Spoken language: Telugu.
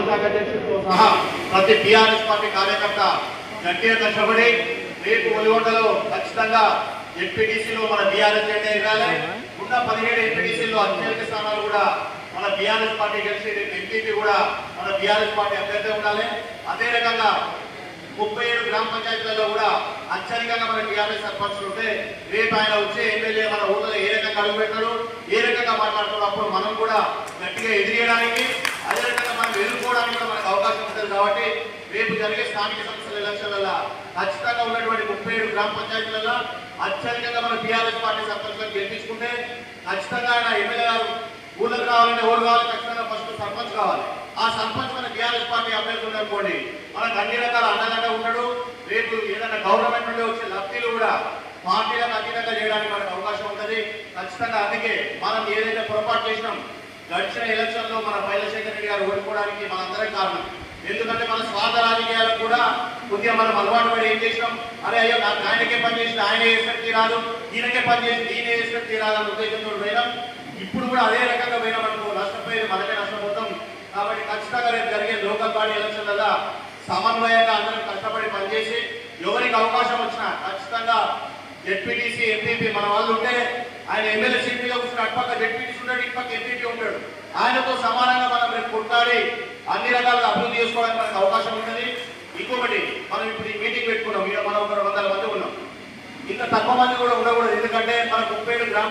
శాఖ అధ్యక్షుడితో సహా ప్రతి టీఆర్ఎస్ పార్టీ కార్యకర్త గట్టిగా కష్టపడి రేపు ఒలిగొండలో ఖచ్చితంగా ఎంపీటీసీలో మన బీఆర్ఎస్ జెండా ఎగాలి ఉన్న పదిహేడు ఎంపీటీసీలో అత్యధిక స్థానాలు కూడా మన బీఆర్ఎస్ పార్టీ గెలిచి రేపు ఎంపీపీ కూడా మన బీఆర్ఎస్ పార్టీ అభ్యర్థి ఉండాలి. అదే రకంగా ముప్పై ఏడు గ్రామ పంచాయతీలలో కూడా అత్యధికంగా మన టీఆర్ఎస్ సర్పంచ్లు ఉంటే రేపు ఆయన వచ్చే ఎమ్మెల్యే మన ఊళ్ళో ఏ రకంగా అడుగు ఏ రకంగా మాట్లాడుతున్నాడు అప్పుడు మనం కూడా గట్టిగా ఎదిరేయడానికి అదే రకంగా మనం ఎదుర్కోవడానికి కూడా మనకు అవకాశం ఉంటుంది కాబట్టి రేపు జరిగే స్థానిక సంస్థల ఎలక్షన్లలో ఖచ్చితంగా ఉన్నటువంటి ముప్పై ఏడు గ్రామ పంచాయతీలలో అత్యధికంగా మన బీఆర్ఎస్ పార్టీ సర్పంచ్లను గెలిపించుకుంటే ఖచ్చితంగా ఆయన ఎమ్మెల్యే గారు ఊళ్ళకి రావాలంటే ఓటు కావాలి? ఖచ్చితంగా ఫస్ట్ సర్పంచ్ కావాలి. ఆ సర్పంచ్ మన బీఆర్ఎస్ పార్టీ అభ్యర్థులు అనుకోండి. మనకు అన్ని రకాల అండదండ ఉండడు రేపు ఏదైనా గవర్నమెంట్ నుండి వచ్చే లబ్ధిలు కూడా పార్టీలకు అతీతంగా చేయడానికి మనకు అవకాశం ఉంటుంది. ఖచ్చితంగా అందుకే మనం ఏదైతే పొరపాటు చేసినాం గడిచిన ఎలక్షన్లో మన పైలశేఖర్ రెడ్డి గారు ఓడిపోవడానికి మనందరం కారణం. ఎందుకంటే మన స్వార్థ రాజకీయాలకు కూడా కొద్దిగా మనం అలవాటు పడి ఏం చేసినాం? అరే అయ్యో నాకు ఆయనకే పని చేసిన ఆయన వేసినట్టు తీరాదు ఈయనకే పని చేసి ఈయన వేసినట్టు తీరాలన్న ఉద్దేశంతో పోయినాం. ఇప్పుడు కూడా అదే రకంగా పోయినాం మనకు నష్టపోయేది మనకే నష్టపోతాం కాబట్టి ఖచ్చితంగా రేపు జరిగే లోకల్ బాడీ ఎలక్షన్లలో సమన్వయంగా అందరం కష్టపడి పనిచేసి ఎవరికి అవకాశం వచ్చినా ఖచ్చితంగా జెడ్పీటీసీ ఎంపీపీ మన వాళ్ళు ఉంటే ఆయన ఎమ్మెల్యే సీట్ మీద కూర్చుని అటుపక్క జెడ్పీటీసీ ఉంటాడు ఇటుపక్క ఎంపీపీ ఉంటాడు ఆయనతో సమానంగా మనం రేపు కొట్లాడి అన్ని రకాలుగా అభివృద్ధి చేసుకోవడానికి మనకు అవకాశం ఉంటుంది ఇంకొకటి మనం ఇప్పుడు ఈ మీటింగ్ పెట్టుకున్నాం. ఇక్కడ మనం ఒక వందల మంది ఉన్నాం. ఇంత తక్కువ మంది కూడా ఉండకూడదు. ఎందుకంటే మనకు ముప్పై గ్రామ